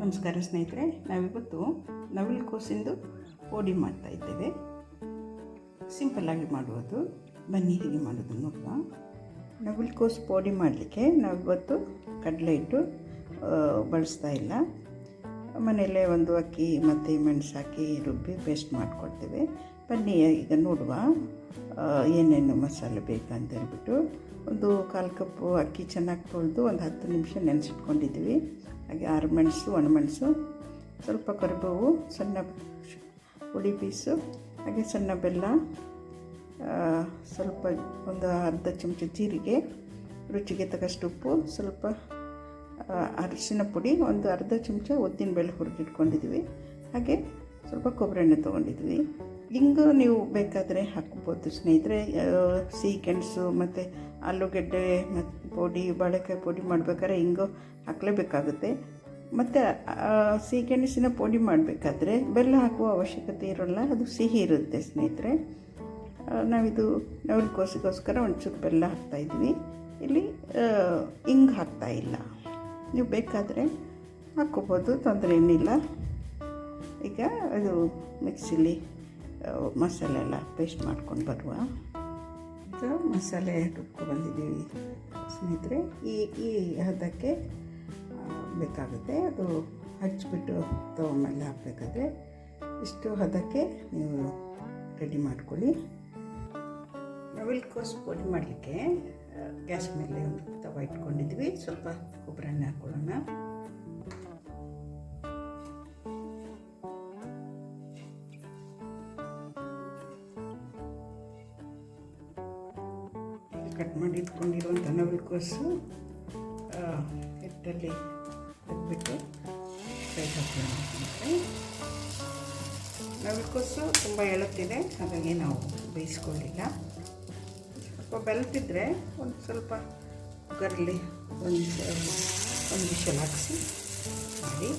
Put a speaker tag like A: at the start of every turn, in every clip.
A: ನಮಸ್ಕಾರ ಸ್ನೇಹಿತರೆ, ನಾವಿವತ್ತು ನವಿಲುಕೋಸಿಂದು ಪೋಡಿ ಮಾಡ್ತಾ ಇದ್ದೇವೆ. ಸಿಂಪಲ್ಲಾಗಿ ಮಾಡುವುದು. ಬನ್ನಿ, ಹೀಗೆ ಮಾಡೋದು ನೋಡುವ. ನವಿಲುಕೋಸು ಪೋಡಿ ಮಾಡಲಿಕ್ಕೆ ನಾವಿವತ್ತು ಕಡಲೆ ಇಟ್ಟು ಬಳಸ್ತಾ ಇಲ್ಲ. ಮನೆಯಲ್ಲೇ ಒಂದು ಅಕ್ಕಿ ಮತ್ತು ಮೆಣಸು ಹಾಕಿ ರುಬ್ಬಿ ಪೇಸ್ಟ್ ಮಾಡಿಕೊಡ್ತೇವೆ ಬನ್ನಿ, ಈಗ ನೋಡುವ ಏನೇನು ಮಸಾಲೆ ಬೇಕಂತ ಹೇಳ್ಬಿಟ್ಟು. ಒಂದು ಕಾಲು ಕಪ್ಪು ಅಕ್ಕಿ ಚೆನ್ನಾಗಿ ತೊಳೆದು ಒಂದು ಹತ್ತು ನಿಮಿಷ ನೆನೆಸಿಟ್ಕೊಂಡಿದ್ದೀವಿ. ಹಾಗೆ ಆರು ಮೆಣಸು ಒಣಮೆಣಸು, ಸ್ವಲ್ಪ ಕರಿಬೇವು, ಸಣ್ಣ ಹುಳಿ ಪೀಸು, ಹಾಗೆ ಸಣ್ಣ ಬೆಲ್ಲ ಸ್ವಲ್ಪ ಒಂದು ಅರ್ಧ ಚಮಚ ಜೀರಿಗೆ, ರುಚಿಗೆ ತಕ್ಕಷ್ಟು ಉಪ್ಪು, ಸ್ವಲ್ಪ ಅರಿಶಿನ ಪುಡಿ, ಒಂದು ಅರ್ಧ ಚಮಚ ಉದ್ದಿನ ಬೇಳೆ ಹುರಿದಿಟ್ಕೊಂಡಿದ್ವಿ ಹಾಗೆ ಸ್ವಲ್ಪ ಕೊಬ್ಬರಿ ಎಣ್ಣೆ ತೊಗೊಂಡಿದ್ವಿ. ಹಿಂಗು ನೀವು ಬೇಕಾದರೆ ಹಾಕ್ಬೋದು ಸ್ನೇಹಿತರೆ. ಸಿಹಿ ಗೆಣಸು ಮತ್ತು ಆಲೂಗೆಡ್ಡೆ ಮತ್ತು ಪುಡಿ, ಬಾಳೆಕಾಯಿ ಪುಡಿ ಮಾಡಬೇಕಾದ್ರೆ ಹಿಂಗು ಹಾಕಲೇಬೇಕಾಗುತ್ತೆ. ಮತ್ತು ಸಿಹಿ ಗೆಣಸಿನ ಪುಡಿ ಮಾಡಬೇಕಾದ್ರೆ ಬೆಲ್ಲ ಹಾಕುವ ಅವಶ್ಯಕತೆ ಇರೋಲ್ಲ, ಅದು ಸಿಹಿ ಇರುತ್ತೆ ಸ್ನೇಹಿತರೆ. ನಾವಿದು ನವಿಲುಕೋಸಿಗೋಸ್ಕರ ಒಂಚೂರು ಬೆಲ್ಲ ಹಾಕ್ತಾಯಿದ್ವಿ ಇಲ್ಲಿ ಹಿಂಗೆ ಹಾಕ್ತಾ ಇಲ್ಲ. ನೀವು ಬೇಕಾದರೆ ಹಾಕ್ಕೋಬೋದು ತೊಂದರೆ ಏನಿಲ್ಲ. ಈಗ ಅದು ಮಿಕ್ಸಿಲಿ ಮಸಾಲೆ ಎಲ್ಲ ಪೇಸ್ಟ್ ಮಾಡ್ಕೊಂಡು ಬರುವ. ಇದು ಮಸಾಲೆ ರುಬ್ಕೊ ಬಂದಿದ್ದೀವಿ ಸ್ನೇಹಿತರೆ. ಈ ಈ ಹದಕ್ಕೆ ಬೇಕಾಗುತ್ತೆ ಅದು ಹಚ್ಚಿಬಿಟ್ಟು ತೊಗೊಂಡ್ಮೇಲೆ ಹಾಕಬೇಕಾದ್ರೆ ಇಷ್ಟು ಹದಕ್ಕೆ ನೀವು ರೆಡಿ ಮಾಡ್ಕೊಳ್ಳಿ. ನವಿಲು ಕೋಸು ಪುಡಿ ಮಾಡಲಿಕ್ಕೆ ಗ್ಯಾಸ್ ಮೇಲೆ ಒಂದು ತವ ಇಟ್ಕೊಂಡಿದ್ವಿ ಸ್ವಲ್ಪ ಕೊಬ್ಬರಿ ಹಾಕೊಳ್ಳೋಣ. ಕಟ್ ಮಾಡಿ ಇಟ್ಕೊಂಡಿರುವಂಥ ನವಿಲು ಕೋಸು ಹಿಟ್ಟಲ್ಲಿ ತೆಗೆದ್ಬಿಟ್ಟು ಸೈಡ್ ಹಾಕೋಣ ನವಿಲುಕೋಸು ತುಂಬ ಎಳುತ್ತಿದೆ ಹಾಗಾಗಿ ನಾವು ಬೇಯಿಸ್ಕೊಳ್ಳಿಲ್ಲ ಸ್ವಲ್ಪ ಬೆಲ್ತಿದ್ರೆ ಒಂದು ಸ್ವಲ್ಪ ಕುಕ್ಕರಲ್ಲಿ ಒಂದು ಒಂದು ವಿಷಲ್ ಹಾಕಿಸಿ ಮಾಡಿ.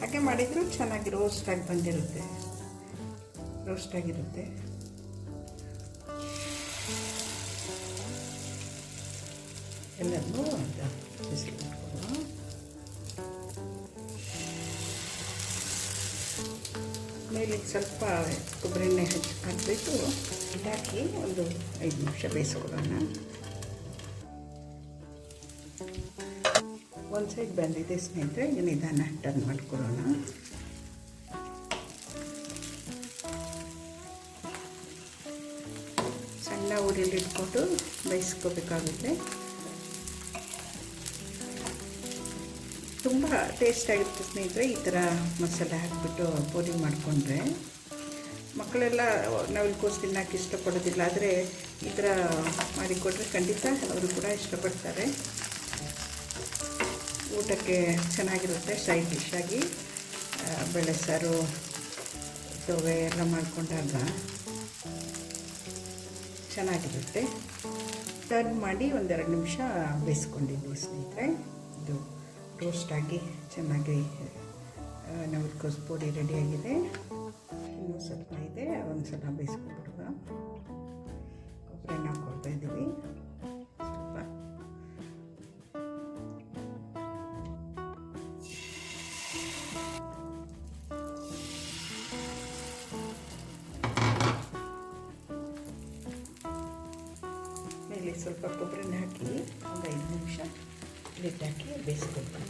A: ಹಾಗೆ ಮಾಡಿದರೂ ಚೆನ್ನಾಗಿ ರೋಸ್ಟಾಗಿ ಬಂದಿರುತ್ತೆ. ರೋಸ್ಟಾಗಿರುತ್ತೆ ಎಲ್ಲರನ್ನೂ ಒಂದು ಬಿಸಿ ಮಾಡ್ಕೊಳ್ಳುವ ಮೇಲೆ ಸ್ವಲ್ಪ ಕೊಬ್ಬರಿ ಎಣ್ಣೆ ಹಚ್ಚಿ ಹಾಕಿಬಿಟ್ಟು ಇದಾಕಿ ಒಂದು ಐದು ನಿಮಿಷ ಬೇಯಿಸ್ಕೊಳ್ಳೋಣ. ಒಂದು ಸೈಡ್ ಬಂದಿದೆ ಸ್ನೇಹಿತರೆ ನಿಧಾನ ಟರ್ನ್ ಮಾಡ್ಕೊಳ್ಳೋಣ. ಸಣ್ಣ ಊರಲ್ಲಿ ಇಟ್ಕೊಂಡು ಬೇಯಿಸ್ಕೋಬೇಕಾಗುತ್ತೆ. ತುಂಬ ಟೇಸ್ಟಾಗಿರುತ್ತೆ ಸ್ನೇಹಿತರೆ ಈ ಥರ ಮಸಾಲೆ ಹಾಕಿಬಿಟ್ಟು ಪೂರಿ ಮಾಡಿಕೊಂಡ್ರೆ. ಮಕ್ಕಳೆಲ್ಲ ನಾವು ಕೋಸು ತಿನ್ನೋಕೆ ಇಷ್ಟಪಡೋದಿಲ್ಲ ಆದರೆ ಈ ಥರ ಮಾಡಿಕೊಟ್ರೆ ಖಂಡಿತ ಅವರು ಕೂಡ ಇಷ್ಟಪಡ್ತಾರೆ. ಊಟಕ್ಕೆ ಚೆನ್ನಾಗಿರುತ್ತೆ ಸೈಡ್ ಡಿಶ್ ಆಗಿ. ಆ, ಬೇಳೆ ಸಾರು ತೊವೆ ಎಲ್ಲ ಮಾಡಿಕೊಂಡಾಗ ಚೆನ್ನಾಗಿರುತ್ತೆ. ಟರ್ನ್ ಮಾಡಿ ಒಂದೆರಡು ನಿಮಿಷ ಬೇಯಿಸ್ಕೊಂಡಿದ್ವಿ ಸ್ನೇಹಿತರೆ. ಇದು ರೋಸ್ಟಾಗಿ ಚೆನ್ನಾಗಿ ನವಿಲ್ಕೋಸು ಪುಡಿ ರೆಡಿಯಾಗಿದೆ ಇನ್ನೂ ಸ್ವಲ್ಪ ಇದೆ ಒಂದು ಸಲ ಬೇಯಿಸ್ಕೊಂಡ್ಬಿಡುವ ಕೊಬ್ಬರಿ ಕೊಡ್ತಾ ಇದ್ದೀವಿ. ಸ್ವಲ್ಪ. ಮೇಲೆ ಸ್ವಲ್ಪ ಕೊಬ್ಬರಿನ ಹಾಕಿ ಒಂದು ಐದು ನಿಮಿಷ. ಲಿಡ್ ಹಾಕಿ ಬೇಯಿಸ್ಕೊಳ್ತೀನಿ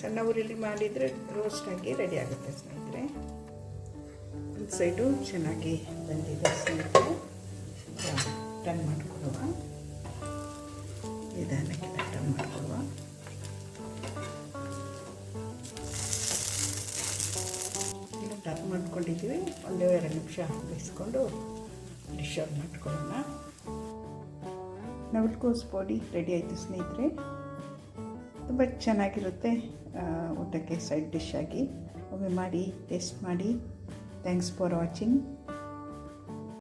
A: ಸಣ್ಣ ಊರಲ್ಲಿ ಮಾಡಿದರೆ ರೋಸ್ಟ್ ಆಗಿ ರೆಡಿ ಆಗುತ್ತೆ ಸ್ನೇಹಿತರೆ. ಒಂದು ಸೈಡು ಚೆನ್ನಾಗಿ ಬಂದಿದೆ ಸ್ನೇಹಿತರೆ. ಟರ್ನ್ ಮಾಡಿಕೊಡುವ ನಿಧಾನಕ್ಕೆ ಟನ್ ಮಾಡಿಕೊಡುವ ಟರ್ನ್ ಮಾಡ್ಕೊಂಡಿದ್ದೀವಿ. ಒಂದೇ ಎರಡು ನಿಮಿಷ ಬೇಯಿಸ್ಕೊಂಡು ಡಿಶ್ ಔಟ್ ಮಾಡ್ಕೊಳ್ಳೋಣ. ನವಲ್ಕೋಸ್ ಬಾಡಿ ರೆಡಿ ಆಯಿತು ಸ್ನೇಹಿತರೆ. ತುಂಬ ಚೆನ್ನಾಗಿರುತ್ತೆ ಊಟಕ್ಕೆ ಸೈಡ್ ಡಿಶ್ ಆಗಿ. ಒಮ್ಮೆ ಮಾಡಿ, ಟೇಸ್ಟ್ ಮಾಡಿ. Thanks for watching